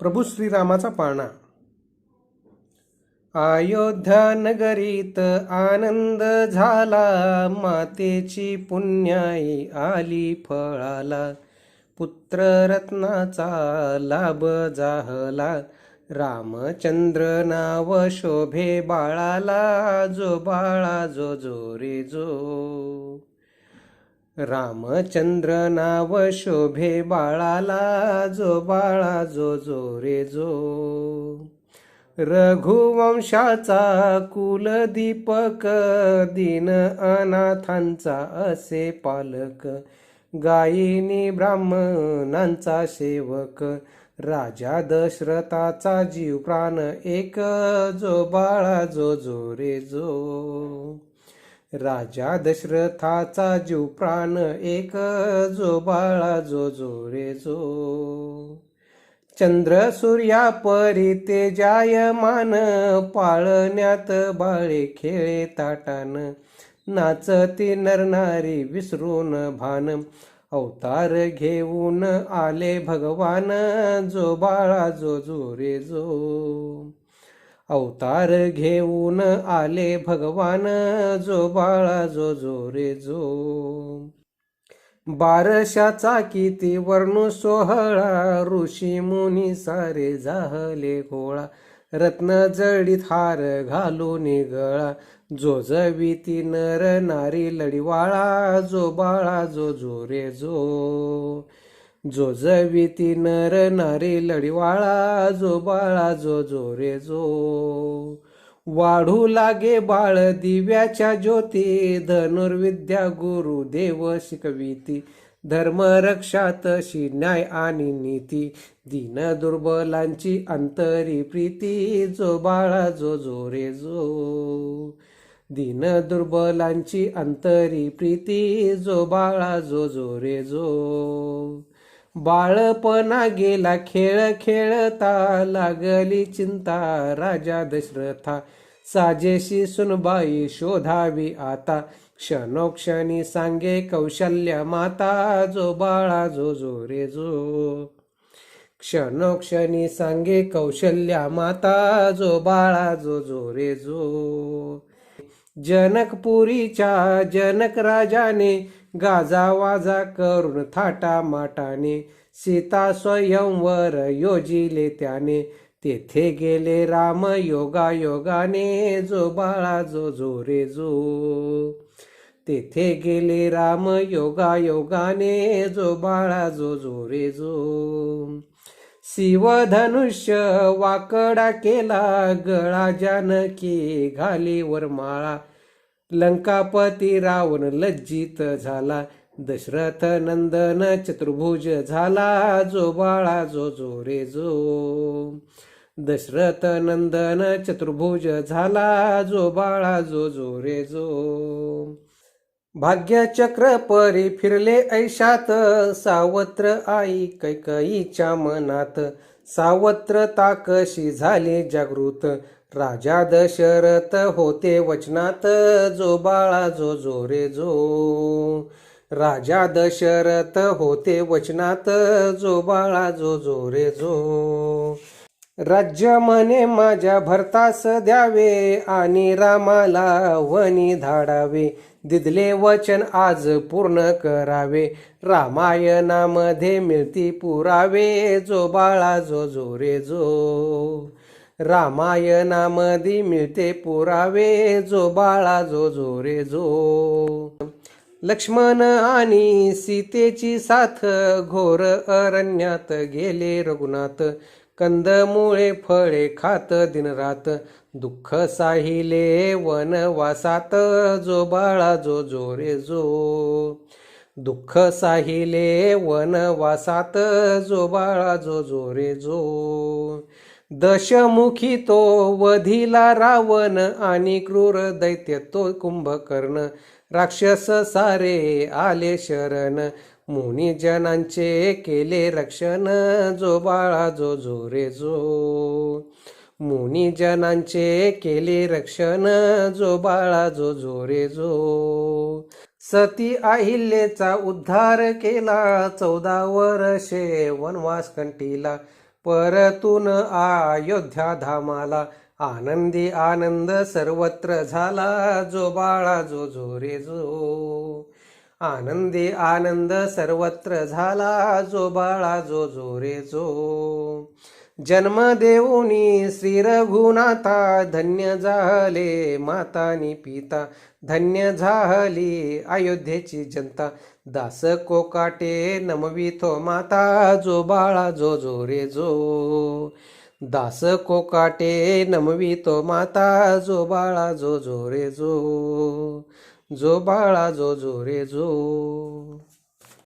प्रभू श्रीरामाचा पाळणा. अयोध्या नगरीत आनंद झाला मातेची पुण्याई आली फळाला. पुत्र रत्नाचा लाभ जाहला रामचंद्र नाव शोभे बाळाला जो बाळा जो जो रे जो. रामचंद्र नाव शोभे बाळाला जो बाळा जो जो रे जो. रघुवंशाचा कुलदीपक दिन अनाथांचा असे पालक गायिनी ब्राह्मणांचा सेवक राजा दशरथाचा जीव प्राण एक जो बाळा जो जो रे जो. राजा दशरथाचा जीव प्राण एक जो बाळा जो जो रे जो. चंद्र सूर्या परी तेजायमान पाळण्यात बाळे खेळे ताटान. नाचती नरनारी विसरून भान अवतार घेऊन आले भगवान जो बाळा जो जो रे जो. अवतार घेऊन आले भगवान जो बाळा जो जो रे जो. बारशाचा किती वर्णू सोहळा ऋषी मुनी सारे झाले गोळा रत्न जडीत हार घालून गळा जो जविती नर नारी लढीवाळा जो बाळा जो जो रे जो. जो जविती नर नारी लढीवाळा जो बाळा जो जो रे जो. वाढू लागे बाळ दिव्याच्या ज्योती धनुर्विद्या गुरु देव शिकविती. धर्म तशी न्याय आणि नीती. दीन दुर्बलांची अंतरी प्रीती जो बाळा जो जो रे जो. दीन दुर्बलांची अंतरी प्रीती जो बाळा जो जो रे जो. बाळपणा गेला खेळ खेळता लागली चिंता. राजा दशरथा साजेशी सुनबाई शोधावी आता. क्षणोक्षणी सांगे कौशल्य माता जो बाळा जो जो रे जो. क्षणोक्षणी सांगे कौशल्या माता जो बाळा जो जो रे जो. जनकपुरीच्या जनक राजाने गाजावाजा करून थाटा माटाने सीता स्वयंवर योजिले त्याने. तेथे गेले राम योगा योगाने जो बाळा जो जो रे जो. तेथे गेले राम योगा योगाने जो बाळा जो जो रे जो. शिवधनुष्य वाकडा केला गळा जानकी घाली वरमाळा लंकापती रावण लज्जित झाला दशरथ नंदन चतुर्भुज झाला जो बाळा जो जो रे जो. दशरथ नंदन चतुर्भुज झाला जो बाळा जो जो रे जो. भाग्यचक्र परी फिरले ऐशात सावत्र आई कैकईच्या मनात. सावत्र ताकशी झाले जागृत राजा दशरथ होते वचनात जो बाळा जो जो रे जो. राजा दशरथ होते वचनात जो बाळा जो जो रे जो. राज्य म्हणे माझ्या भरतास द्यावे आणि रामाला वनी धाडावे. दिदले वचन आज पूर्ण करावे. रामायणामध्ये मिळती पुरावे. जो बाळा जो जो रे जो. रामायणामध्ये मिळते पुरावे जो बाळा जो जो रे जो लक्ष्मण आणि सीतेची साथ घोर अरण्यात गेले रघुनाथ. कंदमुळे फळे खात दिनरात दुःख साहिले वनवासात जो बाळा जो जो रे जो दुःख साहिले वनवासात जो बाळा जो जो रे जो दशमुखी तो वधिला रावण आणि क्रूर दैत्य तो कुंभकर्ण. राक्षस सारे आले शरण. मुनिजनांचे केले रक्षण. जो बाळा जो जो रे जो मुनिजनांचे केले रक्षण. जो बाळा जो जो रे जो सती अहिल्याचा उद्धार केला. चौदा वर्षे वनवास कंटीला परतून अयोध्या धामाला. आनंदी आनंद सर्वत्र झाला. जो बाळा जो जो रे जो आनंदी आनंद सर्वत्र झाला जो बाळा जो जो रे जो. जन्म देऊनी श्री रघुनाथा धन्य झाले मातानी पिता धन्य झाली अयोध्येची जनता. दास कोकाटे नमवितो माता जो बाळा जो जो रे जो. दास कोकाटे नमवितो माता जो बाळा जो जो रे जो. जो बाळा जो जो रे जो.